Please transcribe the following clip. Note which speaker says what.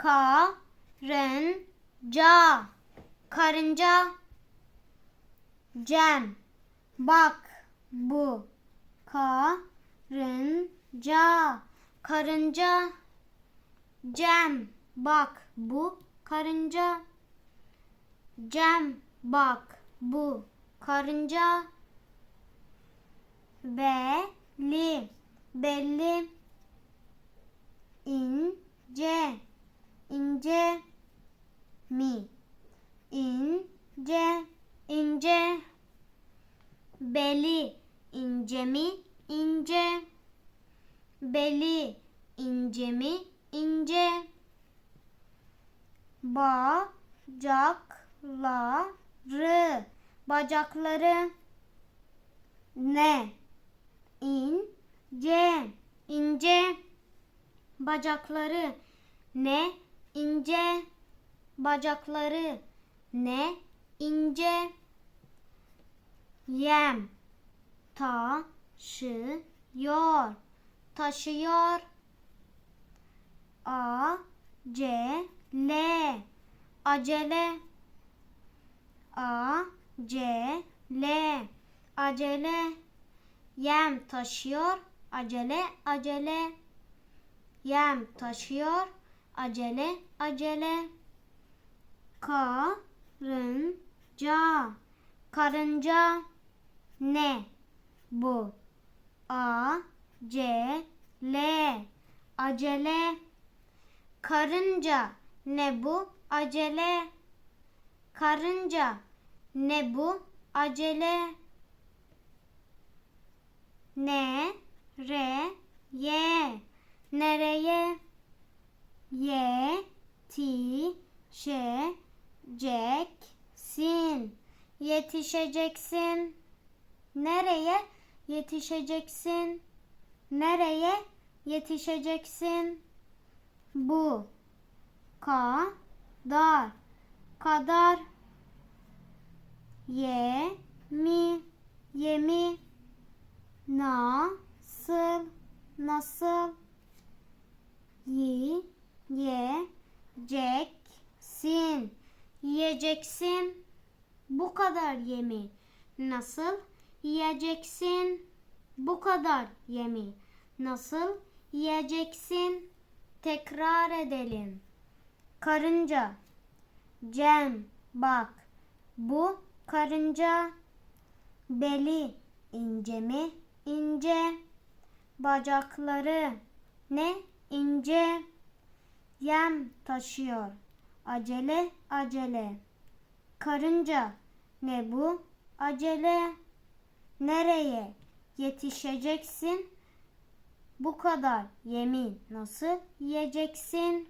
Speaker 1: Karınca. Karınca. Cem. Bak bu. Karınca. Karınca. Cem. Bak bu. Karınca. Cem. Bak bu. Karınca. Belli. Belli. İnce. ince mi ince ince beli ince mi ince? Beli ince mi ince? Bacakları bacakları ne? İnce ince. Bacakları ne? İnce. Bacakları ne? İnce yem taşıyor. Taşıyor. Acele. Acele acele acele. Yem taşıyor. Acele acele. Yem taşıyor. Acele acele. Karınca. Karınca ne? Bu. Acele acele. Karınca. Ne bu? Acele. Karınca. Ne bu? Acele. Ne? Re? Ye. Nereye? Yetişeceksin yetişeceksin nereye yetişeceksin? Nereye yetişeceksin? Bu kadar kadar yemi yemi nasıl nasıl yi yiyeceksin? Yiyeceksin bu kadar yemi nasıl yiyeceksin bu kadar yemi. Nasıl yiyeceksin? Tekrar edelim. Karınca. Cem bak. Bu karınca. Beli ince mi? İnce. Bacakları ne? İnce. Yem taşıyor. Acele acele. Karınca. Ne bu? Acele nereye yetişeceksin? Bu kadar yemi nasıl yiyeceksin